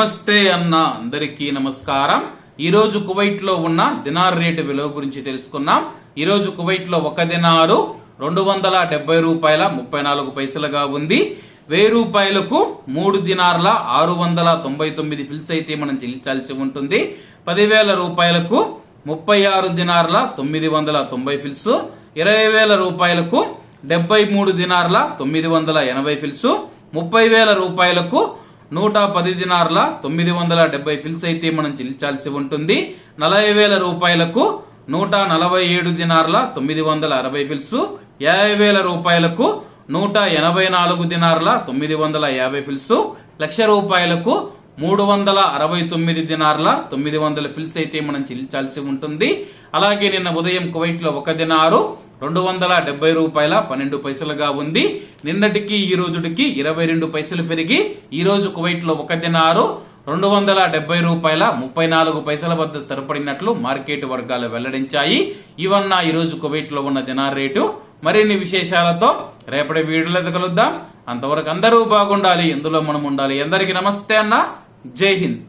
నమస్తే అన్న అందరికీ నమస్కారం. ఈ రోజు కువైట్లో ఉన్న దినార్ రేటు విలువ గురించి తెలుసుకున్నాం ఈ రోజు కువైట్లో ఒక దినారు రెండు వందల డెబ్బై రూపాయల ముప్పై నాలుగు పైసలుగా ఉంది. వెయ్యి రూపాయలకు మూడు దినార్ల ఆరు వందల తొంభై తొమ్మిది ఫిల్స్ అయితే మనం చెల్లించాల్సి ఉంటుంది. పదివేల రూపాయలకు ముప్పై ఆరు దినార్ల తొమ్మిది వందల తొంభై ఫిల్స్. ఇరవై వేల రూపాయలకు డెబ్బై మూడు దినార్ల తొమ్మిది వందల ఎనభై ఫిల్స్. ముప్పై వేల రూపాయలకు నూట పది దినార్ల తొమ్మిది వందల డెబ్బై ఫిల్స్ అయితే మనం చెల్లించాల్సి ఉంటుంది. నలభై వేల రూపాయలకు నూట నలభై ఏడు దినార్ల తొమ్మిది వందల అరవై ఫిల్స్ యాభై వేల రూపాయలకు నూట ఎనభై నాలుగు దినార్ల తొమ్మిది వందల యాభై ఫిల్స్ లక్ష రూపాయలకు మూడు వందల అరవై తొమ్మిది దినార్ల తొమ్మిది వందల ఫిల్స్ అయితే మనం చెల్లించాల్సి ఉంటుంది. అలాగే నిన్న ఉదయం కువైట్లో ఒక దినారు రెండు వందల డెబ్బై రూపాయల పన్నెండు పైసలుగా ఉంది. నిన్నటికి ఈ రోజుకి ఇరవై రెండు పైసలు పెరిగి ఈ రోజు కువైట్లో ఒక దినారు రెండు వందల డెబ్బై రూపాయల ముప్పై నాలుగు పైసల వద్ద స్థిరపడినట్లు మార్కెట్ వర్గాలు వెల్లడించాయి. ఇవన్న ఈ రోజు కువైట్లో ఉన్న దినార్ రేటు. మరిన్ని విశేషాలతో రేపటి వీడియోలో కలుద్దాం. అంతవరకు అందరూ బాగుండాలి. ఎందులో మనం ఉండాలి. అందరికీ నమస్తే అన్న. ಜೈ ಹಿಂದ್